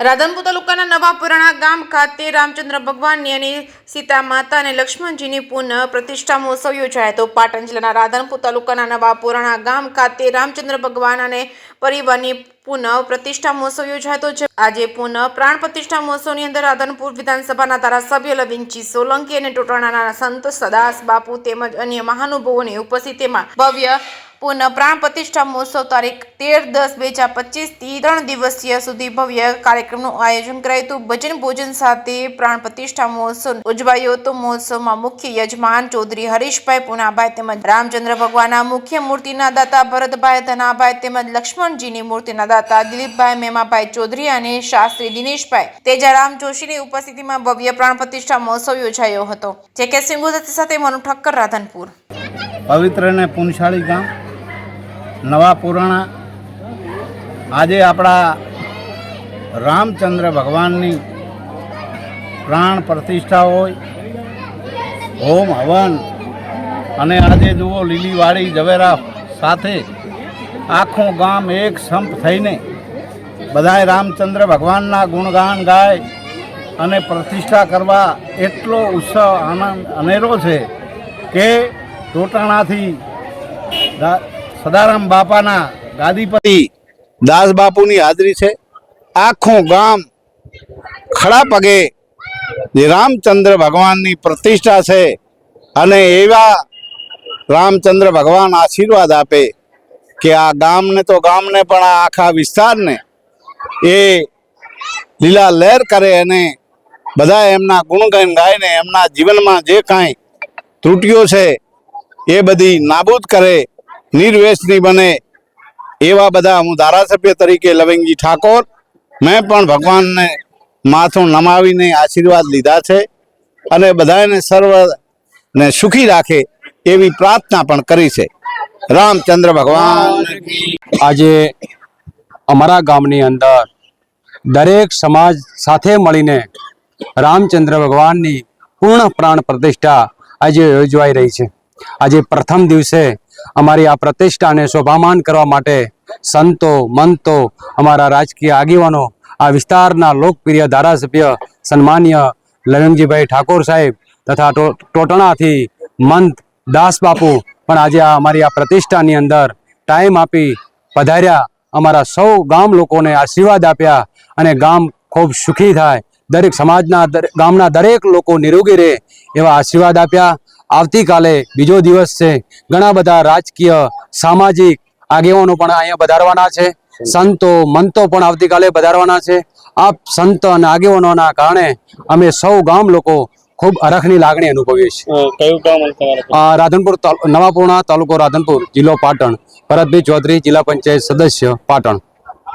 રાધનપુર તાલુકાના નવા ગામ ખાતે રામચંદ્ર ભગવાનની અને સીતા માતા અને લક્ષ્મણજીની પુનઃ પ્રતિષ્ઠા મહોત્સવ યોજાયો હતો. પાટણ જિલ્લાના રાધનપુર તાલુકાના નવા ગામ ખાતે રામચંદ્ર ભગવાન અને પરિવારની પુનઃ પ્રતિષ્ઠા મહોત્સવ યોજાયો હતો આજે પુનઃ પ્રાણ પ્રતિષ્ઠા મહોત્સવની અંદર રાધનપુર વિધાનસભાના ધારાસભ્ય લવિનજી સોલંકી અને ટોટાણાના સંત સદાસ બાપુ તેમજ અન્ય મહાનુભાવોની ઉપસ્થિતિમાં ભવ્ય પુનઃ પ્રાણ પ્રતિષ્ઠા મહોત્સવ તારીખ તેર દસ બે હજાર પચીસથી ત્રણ દિવસીય સુધી ભવ્ય કાર્યક્રમનું આયોજન કરાયું હતું. ભજન ભોજન સાથે પ્રાણ પ્રતિષ્ઠા મહોત્સવ ઉજવાયો હતો. મહોત્સવમાં મુખ્ય યજમાન ચૌધરી હરીશભાઈ પુનાભાઈ તેમજ રામચંદ્ર ભગવાનના મુખ્ય મૂર્તિના દાતા ભરતભાઈ ધનાભાઈ તેમજ લક્ષ્મણજીની મૂર્તિના દાતા દિલીપભાઈ મેમાભાઈ ચૌધરી અને શાસ્ત્રી દિનેશભાઈ તેજારામ જોશીની ઉપસ્થિતિમાં ભવ્ય પ્રાણ પ્રતિષ્ઠા મહોત્સવ યોજાયો હતો. જે કે સિંગુ સાથે મનુ ઠક્કર રાધનપુર. પવિત્ર અને પુનશાળી ગામ. નવા પુરાણા. આજે આપણા રામચંદ્ર ભગવાનની પ્રાણ પ્રતિષ્ઠા હોય, હોમ હવન, અને આજે જુઓ લીલીવાડી ઝવેરા સાથે આખું ગામ એક સંપ થઈને બધાએ રામચંદ્ર ભગવાનના ગુણગાન ગાય અને પ્રતિષ્ઠા કરવા એટલો ઉત્સવ આનંદ, અનેરો છે કે ટોટાણાથી સદારામ બાપાના ગાદીપતિ દાસ બાપુની હાજરી છે. આખું ગામ ખડા પગે જે રામચંદ્ર ભગવાનની પ્રતિષ્ઠા છે અને એવા રામચંદ્ર ભગવાન આશીર્વાદ આપે કે આ ગામને તો ગામને પણ આ આખા વિસ્તારને એ લીલા લહેર કરે અને બધા એમના ગુણગાન ગાઈને એમના જીવનમાં જે કાંઈ ત્રુટીઓ છે એ બધી નાબૂદ કરે નિર્વેશની બને એવા બધા હું ધારાસભ્ય તરીકે લવિંગજી ઠાકોર, મેં પણ ભગવાનને માથું નમાવીને આશીર્વાદ લીધા છે અને બધાને સર્વને સુખી રાખે એવી પ્રાર્થના પણ કરી છે. રામચંદ્ર ભગવાન. આજે અમારા ગામની અંદર દરેક સમાજ સાથે મળીને રામચંદ્ર ભગવાનની પૂર્ણ પ્રાણ પ્રતિષ્ઠા આજે યોજવાઈ રહી છે. આજે પ્રથમ દિવસે અમારી આ પ્રતિષ્ઠાને શોભામાન કરવા માટે સંતો, મંતો, અમારા રાજકીય આગેવાનો, આ વિસ્તારના લોકપ્રિય ધારાસભ્ય સન્માન્ય લવિંગજીભાઈ ઠાકોર સાહેબ તથા ટોટણાથી મંત દાસ બાપુ પણ આજે આ અમારી આ પ્રતિષ્ઠાની અંદર ટાઈમ આપી પધાર્યા. અમારા સૌ ગામ લોકોને આશીર્વાદ આપ્યા અને ગામ ખૂબ સુખી થાય. દરેક સમાજના, ગામના દરેક લોકો નિરોગી રહે એવા આશીર્વાદ આપ્યા. આવતીકાલે બીજો દિવસ છે. ઘણા બધા રાજકીય સામાજિક આગેવાનો પણ અહીંયા વધારવાના છે. સંતો મંતો પણ આવતીકાલે વધારવાના છે. આ સંત અને આગેવાનોના કારણે અમે સૌ ગામ લોકો ખૂબ અરખની લાગણી અનુભવીએ છીએ. રાધનપુર નવાપુરા તાલુકો રાધનપુર જિલ્લો પાટણ. ભરતભાઈ ચૌધરી જિલ્લા પંચાયત સદસ્ય પાટણ.